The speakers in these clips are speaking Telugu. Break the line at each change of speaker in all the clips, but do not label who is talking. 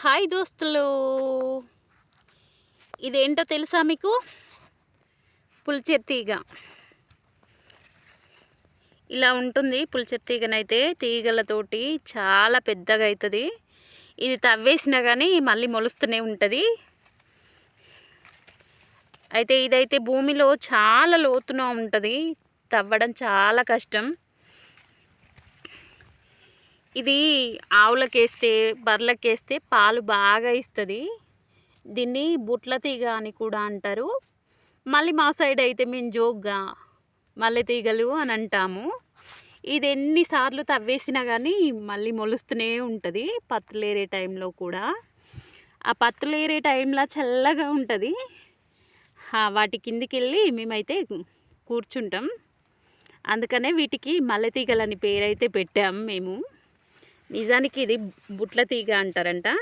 హాయ్ దోస్తులు. ఇదేంటో తెలుసా మీకు? పులిచెత్తీగ ఇలా ఉంటుంది పులిచెత్తీగనైతే తీగలతోటి చాలా పెద్దగా అవుతుంది ఇది తవ్వేసినా కానీ మళ్ళీ మొలుస్తూనే ఉంటుంది. అయితే ఇదైతే భూమిలో చాలా లోతున ఉంటుంది. తవ్వడం చాలా కష్టం. ఇది ఆవులకేస్తే బర్రెలకేస్తే పాలు బాగా ఇస్తుంది. దీన్ని బుట్ల తీగ అని కూడా అంటారు. మళ్ళీ మా సైడ్ అయితే మేము జోగ్గా మల్లె తీగలు అని అంటాము. ఇది ఎన్నిసార్లు తవ్వేసినా కానీ మళ్ళీ మొలుస్తూనే ఉంటుంది పత్తులేరే టైంలో కూడా. ఆ పత్తులేరే టైంలో చల్లగా ఉంటుంది. వాటి కిందికి వెళ్ళి మేమైతే కూర్చుంటాం. అందుకనే వీటికి మల్లె తీగలని పేరైతే పెట్టాము మేము. నిజానికి ఇది బుట్ల తీగ అంటారంట.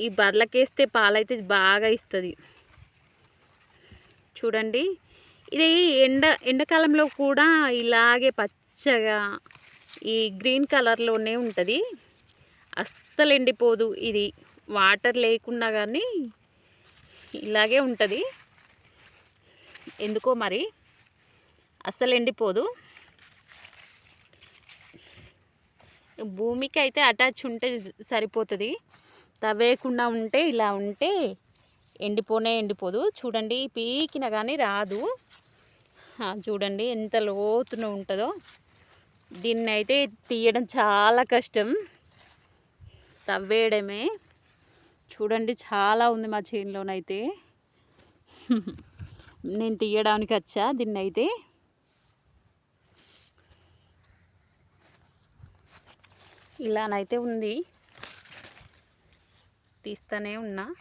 ఈ బర్లకేస్తే పాలైతే బాగా ఇస్తుంది. చూడండి. ఇది ఎండ ఎండాకాలంలో కూడా ఇలాగే పచ్చగా ఈ గ్రీన్ కలర్లోనే ఉంటుంది. అస్సలు ఎండిపోదు. ఇది వాటర్ లేకున్నా కానీ ఇలాగే ఉంటుంది. ఎందుకో మరి? అస్సలు ఎండిపోదు. భూమికి అయితే అటాచ్ ఉంటే సరిపోతుంది. తవ్వేయకుండా ఉంటే ఇలా ఉంటే ఎండిపోనే ఎండిపోదు. చూడండి పీకిన కానీ రాదు. చూడండి ఎంత లోతున ఉంటుందో. దీన్ని అయితే తీయడం చాలా కష్టం. తవ్వేయడమే. చూడండి చాలా ఉంది మా చేనులోనైతే. నేను తీయడానికి వచ్చా దీన్ని అయితే ఇలానైతే ఉంది. తీస్తూనే ఉన్నా.